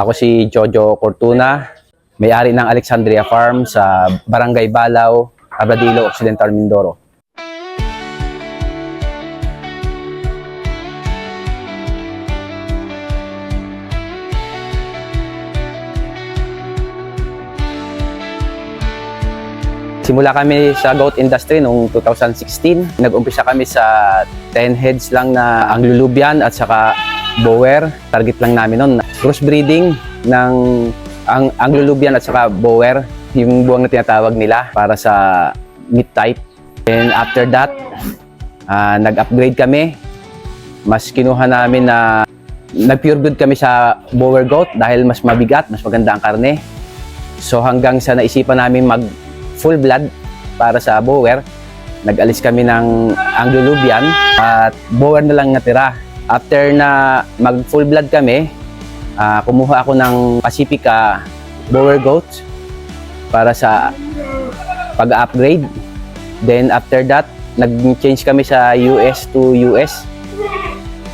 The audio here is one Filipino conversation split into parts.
Ako si Jojo Cortuna, may-ari ng Alexandria Farm sa Barangay Balaw, Abradillo, Occidental Mindoro. Simula kami sa goat industry noong 2016. Nag-umpisa kami sa 10 heads lang na ang lulubian at saka bower. Target lang namin noon. Crossbreeding ng ang, ang lulubian at saka bower. Yung buwang na tinatawag nila para sa meat type. And after that, ah, nag-upgrade kami. Mas kinuha namin na nag-pure breed kami sa bower goat dahil mas mabigat, mas maganda ang karne. So hanggang sa naisipan namin mag full blood para sa bower, nag-alis kami ng Anglo-Lubian at bower na lang natira. After na mag full blood kami, ah, kumuha ako ng Pacifica bower goat para sa pag-upgrade. Then after that, nag-change kami sa US to US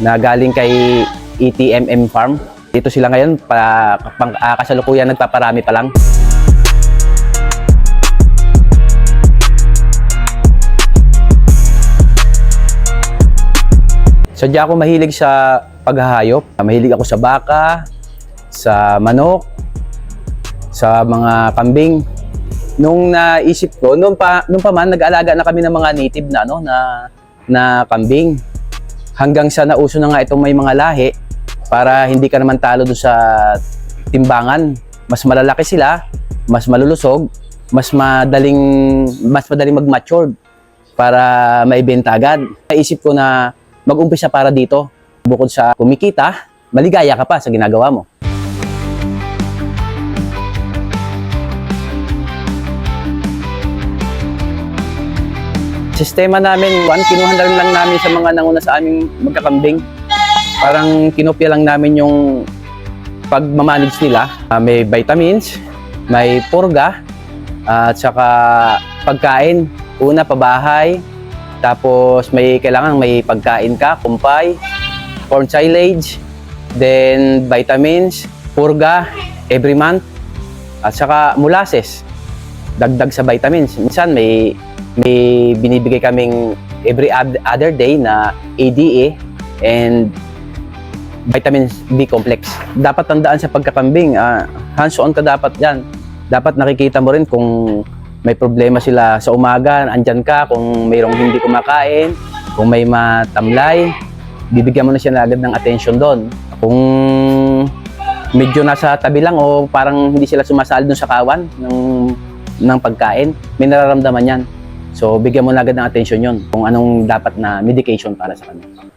na galing kay ETMM Farm. Dito sila ngayon, pa, pang, ah, kasalukuyan nagpaparami pa lang. Sadya ako mahilig sa paghahayop. Mahilig ako sa baka, sa manok, sa mga kambing. Nung naisip ko, nung pa, nung pa man, nag-alaga na kami ng mga native na, ano, na, na kambing. Hanggang sa nauso na nga itong may mga lahi para hindi ka naman talo doon sa timbangan. Mas malalaki sila, mas malulusog, mas madaling mas madaling mag-mature para maibenta agad. Naisip ko na mag-umpisa para dito. Bukod sa kumikita, maligaya ka pa sa ginagawa mo. Sistema namin, one, kinuha lang namin sa mga nanguna sa aming magkakambing. Parang kinopya lang namin yung pagmamanage nila. Ah, may vitamins, may purga, at saka pagkain. Una, pabahay, tapos may kailangan may pagkain ka, kumpay, corn silage, then vitamins, purga every month, at saka molasses. Dagdag sa vitamins. Minsan may may binibigay kaming every other day na ADA and vitamin B complex. Dapat tandaan sa pagkakambing, ah, hands-on ka dapat yan. Dapat nakikita mo rin kung may problema sila sa umaga, andyan ka, kung mayroong hindi kumakain, kung may matamlay, bibigyan mo na siya na agad ng attention doon. Kung medyo nasa tabi lang o parang hindi sila sumasali doon sa kawan ng, ng pagkain, may nararamdaman yan. So, bigyan mo na agad ng attention yon kung anong dapat na medication para sa kanila.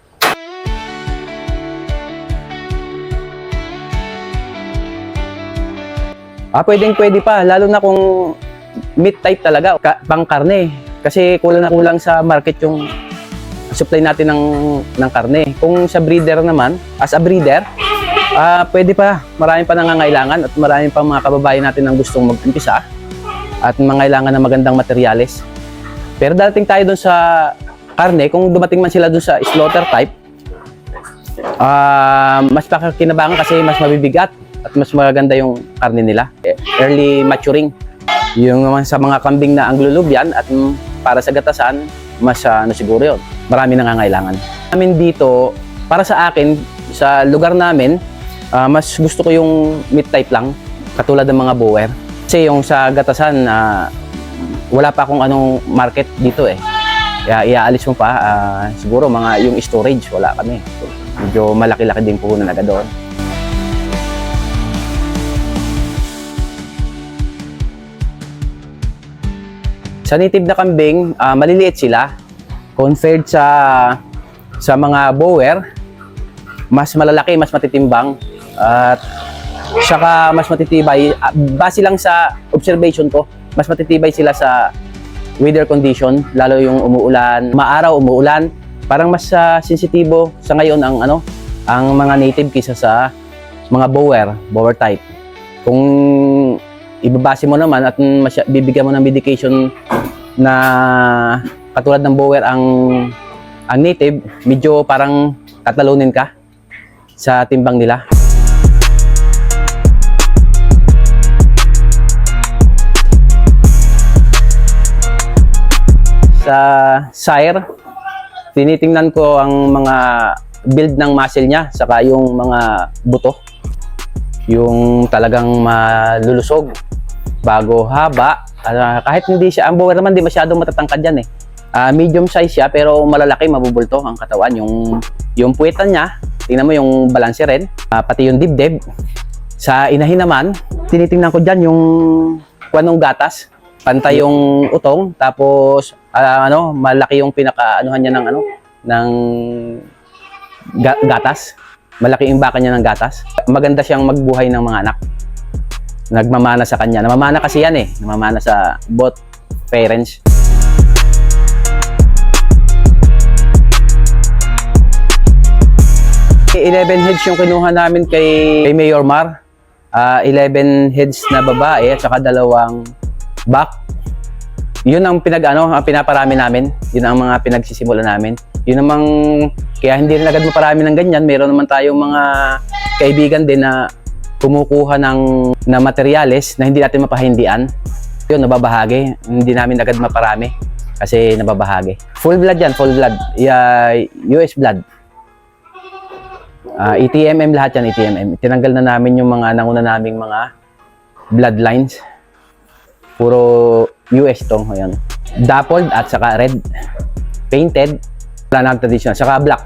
Ah, pwedeng pwede pa, lalo na kung meat type talaga, ka, pang karne. Kasi kulang na kulang sa market yung supply natin ng, ng karne. Kung sa breeder naman, as a breeder, ah, pwede pa, marami pa nangangailangan at marami pa mga kababayan natin ang gustong mag-umpisa at mangailangan ng magandang materyales. Pero darating tayo doon sa karne, kung dumating man sila doon sa slaughter type, ah mas pakakinabangan kasi mas mabibigat at mas maganda yung karne nila. Early maturing. Yung naman sa mga kambing na anglulubyan at mm, para sa gatasan, mas ah, ano siguro yun. Marami nangangailangan. Amin dito, para sa akin, sa lugar namin, ah, mas gusto ko yung meat type lang, katulad ng mga bower. Kasi yung sa gatasan, ah, wala pa akong anong market dito eh. Kaya iaalis mo pa, ah, siguro mga yung storage, wala kami. Medyo malaki-laki din puhunan agad doon. Sa native na kambing, ah, maliliit sila. Compared sa sa mga bower, mas malalaki, mas matitimbang. At saka mas matitibay. Ah, Base lang sa observation ko, mas matitibay sila sa weather condition, lalo yung umuulan, maaraw, umuulan. Parang mas ah, sensitibo sa ngayon ang ano, ang mga native kisa sa mga bower, bower type. Kung ibabase mo naman at masya, bibigyan mo ng medication na katulad ng Bower ang ang native, medyo parang katalunin ka sa timbang nila. Sa sire, tinitingnan ko ang mga build ng muscle niya saka yung mga buto yung talagang malulusog bago haba. Ah, kahit hindi siya, ang bower naman di masyadong matatangkad yan eh. Ah, medium size siya pero malalaki, mabubulto ang katawan. Yung, yung puwetan niya, tingnan mo yung balanse rin, Ah, pati yung dibdib. Sa inahin naman, tinitingnan ko dyan yung kwanong gatas. Pantay yung utong, tapos ah, ano, malaki yung pinaka-anuhan niya ng ano, ng ga- gatas. Malaki yung baka niya ng gatas. Maganda siyang magbuhay ng mga anak. Nagmamana sa kanya. Namamana kasi yan eh. Namamana sa both parents. Eleven heads yung kinuha namin kay, kay Mayor Mar. Ah, 11 heads na babae at saka dalawang back. Yun ang pinag ano, ang pinaparami namin. Yun ang mga pinagsisimula namin. Yun namang kaya hindi rin agad maparami ng ganyan. Meron naman tayong mga kaibigan din na kumukuha ng na materyales na hindi natin mapahindian. Yun, nababahagi. Hindi namin agad maparami kasi nababahagi. Full blood yan, full blood. Yeah, US blood. Ah, ETMM lahat yan, ETMM. Tinanggal na namin yung mga nanguna naming mga bloodlines. Puro US tong, ayan. Dappled at saka red. Painted. Wala na traditional. Saka black.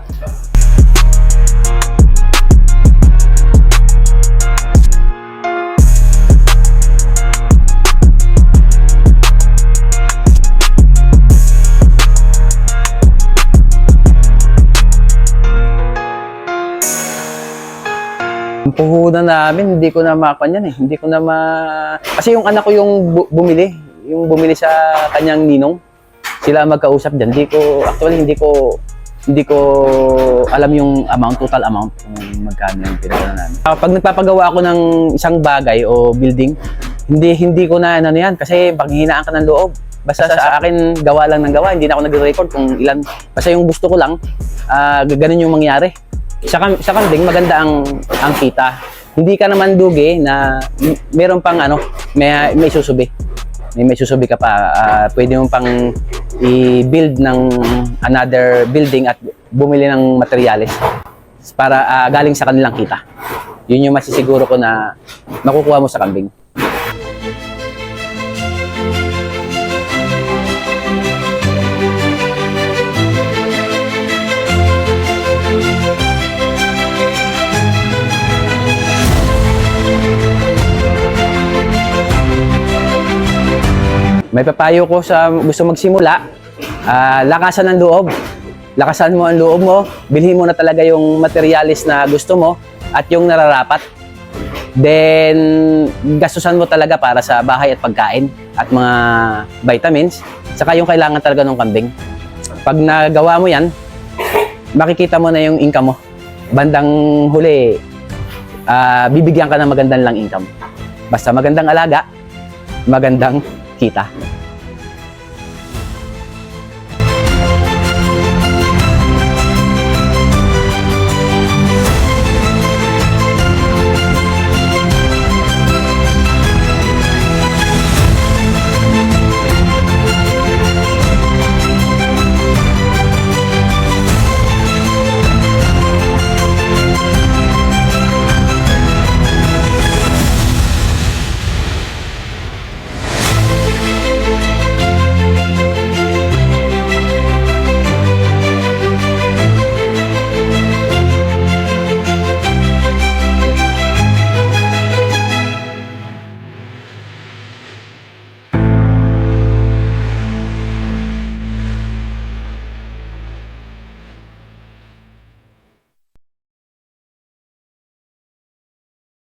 Ang puhunan namin, hindi ko na makuha yan eh. Hindi ko na ma... Kasi yung anak ko yung bu- bumili. Yung bumili sa kanyang ninong. Sila magkausap dyan. Hindi ko, actually, hindi ko hindi ko alam yung amount, total amount, kung magkano yung pinagano namin. Ah, Pag nagpapagawa ako ng isang bagay o building, hindi hindi ko na ano yan kasi paghihinaan ka ng loob. Basta sa akin, gawa lang ng gawa, hindi na ako nagre-record kung ilan. Basta yung gusto ko lang, ah ganun yung mangyari. Sa, kam- sa kambing, maganda ang, ang kita. Hindi ka naman dugi na meron pang ano, may, may susubi. May may susubi ka pa. ah, pwede mo pang i-build ng another building at bumili ng materyales para ah, galing sa kanilang kita. Yun yung masisiguro ko na makukuha mo sa kambing. May papayo ko sa gusto magsimula, ah, lakasan ang loob. Lakasan mo ang loob mo, bilhin mo na talaga yung materialis na gusto mo at yung nararapat. Then, gastusan mo talaga para sa bahay at pagkain at mga vitamins. Saka yung kailangan talaga ng kambing. Pag nagawa mo yan, makikita mo na yung income mo. Bandang huli, ah, bibigyan ka ng magandang lang income. Basta magandang alaga, magandang kita.